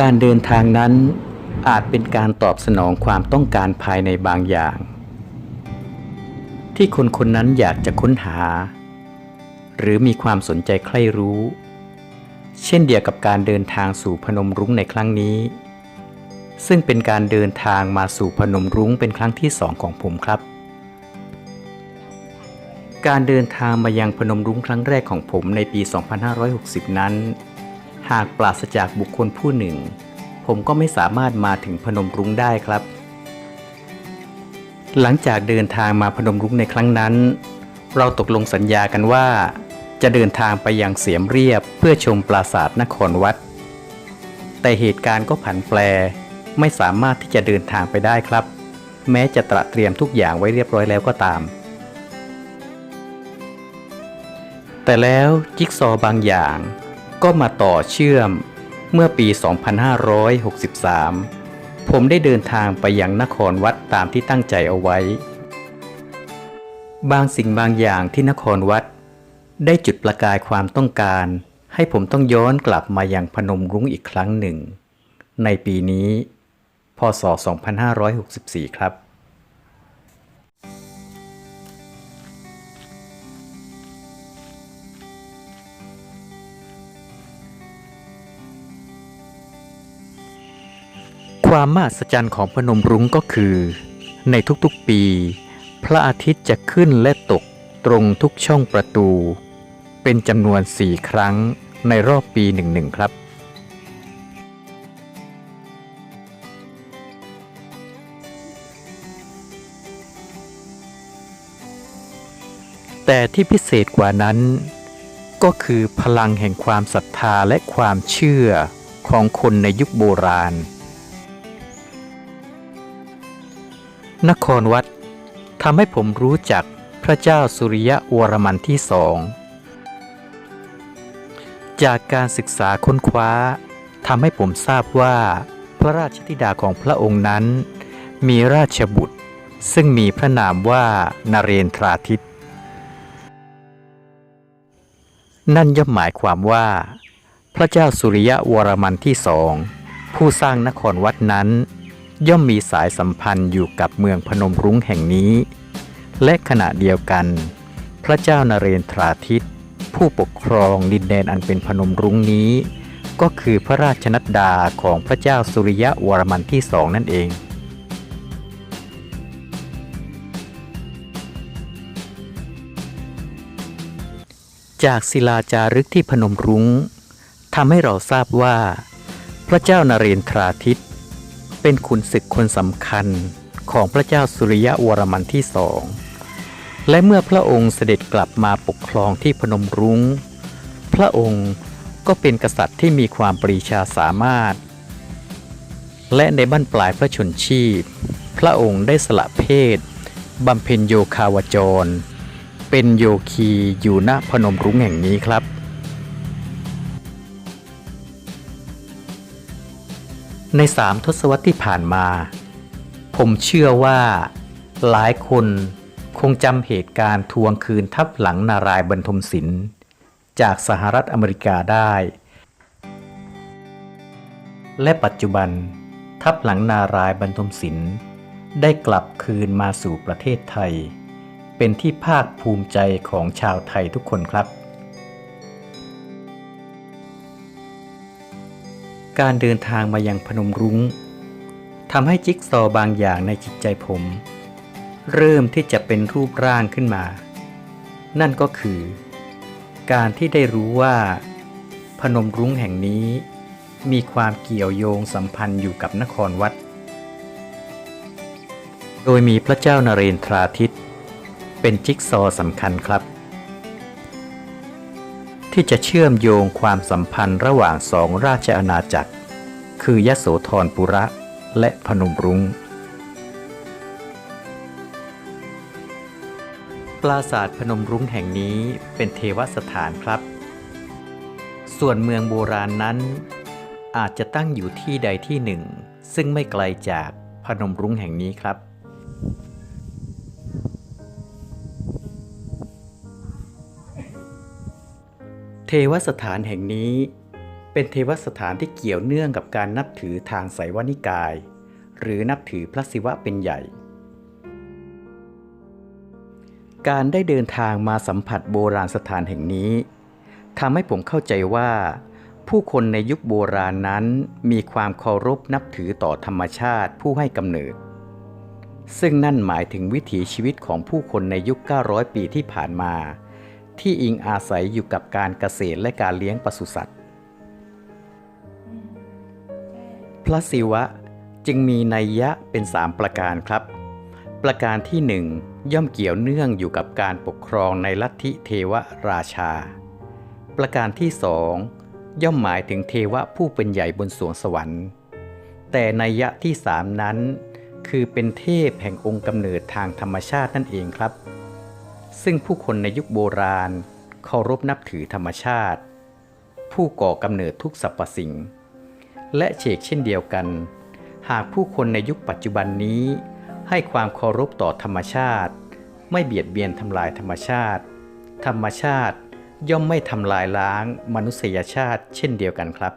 การเดินทางนั้นอาจเป็นการตอบสนองความต้องการภายในบางอย่าง ที่คนคนนั้นอยากจะค้นหา หรือมีความสนใจใคร่รู้ เช่นเดียวกับการเดินทางสู่พนมรุ้งในครั้งนี้ ซึ่งเป็นการเดินทางมาสู่พนมรุ้งเป็นครั้งที่สองของผมครับ การเดินทางมายังพนมรุ้งครั้งแรกของผมในปี 2560 นั้น หากปราศจากบุคคลผู้หนึ่ง ผมก็ไม่สามารถมาถึงพนมรุ้งได้ครับ หลังจากเดินทางมาพนมรุ้งในครั้งนั้น เราตกลงสัญญากันว่า จะเดินทางไปยังเสียมเรียบเพื่อชมปราสาทนครวัด แต่เหตุการณ์ก็ผันแปรไม่สามารถที่จะเดินทางไปได้ครับ แม้จะตระเตรียมทุกอย่างไว้เรียบร้อยแล้วก็ตาม แต่แล้วจิ๊กซอว์บางอย่าง ก็มาต่อเชื่อมเมื่อปี 2563 ผมได้เดินทางไปยังนครวัดตามที่ตั้งใจเอาไว้ บางสิ่งบางอย่างที่นครวัด ได้จุดประกายความต้องการ ให้ผมต้องย้อนกลับมาอยังพนมรุ้งอีกครั้งหนึ่ง ในปีนี้ พศ 2564 ครับ ความมหัศจรรย์ของพนมรุ้งก็คือ ในทุกๆปี พระอาทิตย์จะขึ้นและตกตรงทุกช่องประตู เป็นจำนวนสี่ครั้งในรอบปีหนึ่งๆครับ แต่ที่พิเศษกว่านั้น ก็คือพลังแห่งความศรัทธาและความเชื่อของคนในยุคโบราณ นครวัดทำให้ผมรู้จักพระเจ้าสุริยะวรมันที่สอง จากการศึกษาค้นคว้าทำให้ผมทราบว่า พระราชธิดาของพระองค์นั้น มีราชบุตร ซึ่งมีพระนามว่านเรนทราทิต นั่นย่อมหมายความว่า พระเจ้าสุริยะวรมันที่สอง ผู้สร้างนครวัดนั้น ย่อมมีสายสัมพันธ์อยู่กับเมืองพนมรุ้งแห่งนี้ และขณะเดียวกัน พระเจ้านเรนทราทิต ผู้ปกครองดินแดนอันเป็นพนมรุ้งนี้ ก็คือพระราชนัดดาของพระเจ้าสุริยะวรมันที่สองนั่นเองจากศิลาจารึกที่พนมรุ้งทำให้เราทราบว่า พระเจ้านเรนทราทิต เป็นขุนศึกคนสำคัญของพระเจ้าสุริยะวรมันที่สอง และเมื่อพระองค์เสด็จกลับมาปกครองที่พนมรุง้ง พระองค์ก็เป็นกษัตริย์ที่มีความปรีชาสามารถ และในบั้นปลายพระชนชีพ พระองค์ได้สละเพศบำเพ็ญโยคาวจร เป็นโยคีอยู่ณพนมรุ้งแห่งนี้ครับ ในสามทศวรรษที่ผ่านมา ผมเชื่อว่า หลายคนคงจำเหตุการณ์ทวงคืนทับหลังนารายบรรทมศิลป์จากสหรัฐอเมริกาได้ และปัจจุบันทับหลังนารายบรรทมศิลป์ได้กลับคืนมาสู่ประเทศไทย เป็นที่ภาคภูมิใจของชาวไทยทุกคนครับ การเดินทางมายังพนมรุง้งทำให้จิ๊กซอบางอย่างในจิตใจผม เริ่มที่จะเป็นรูปร่างขึ้นมา นั่นก็คือ การที่ได้รู้ว่า พนมรุ้งแห่งนี้ มีความเกี่ยวโยงสัมพันธ์อยู่กับนครวัด โดยมีพระเจ้านเรนทราทิต เป็นจิ๊กซอสำคัญครับ ที่จะเชื่อมโยงความสัมพันธ์ระหว่างสองราชอาณาจักร คือยโสธรปุระและพนมรุง้ง ปราสาทพนมรุ้งแห่งนี้เป็นเทวสถานครับ ส่วนเมืองโบราณนั้น อาจจะตั้งอยู่ที่ใดที่หนึ่ง ซึ่งไม่ไกลจากพนมรุ้งแห่งนี้ครับ เทวสถานแห่งนี้ เป็นเทวสถานที่เกี่ยวเนื่องกับการนับถือทางไสยวนิกาย หรือนับถือพระศิวะเป็นใหญ่ การได้เดินทางมาสัมผัสโบราณสถานแห่งนี้ทำให้ผมเข้าใจว่า ผู้คนในยุคโบราณนั้นมีความเคารพนับถือต่อธรรมชาติผู้ให้กำเนิด ซึ่งนั่นหมายถึงวิถีชีวิตของผู้คนในยุค 900 ปีที่ผ่านมา ที่อิงอาศัยอยู่กับการเกษตรและการเลี้ยงปศุสัตว์ พระศิวะจึงมีนัยยะเป็นสามประการครับ ประการที่หนึ่งย่อมเกี่ยวเนื่องอยู่กับการปกครองในลัทธิเทวราชา ประการที่สองย่อมหมายถึงเทวะผู้เป็นใหญ่บนสวงสวรรค์ แต่นัยยะที่สามนั้น คือเป็นเทพแห่งองค์กำเนิดทางธรรมชาตินั่นเองครับ ซึ่งผู้คนในยุคโบราณเคารพนับถือธรรมชาติ ผู้ก่อกำเนิดทุกสรรพสิ่ง และเฉกเช่นเดียวกัน หากผู้คนในยุคปัจจุบันนี้ ให้ความเคารพต่อธรรมชาติ ไม่เบียดเบียนทำลายธรรมชาติ ธรรมชาติย่อมไม่ทำลายล้างมนุษยชาติเช่นเดียวกันครับ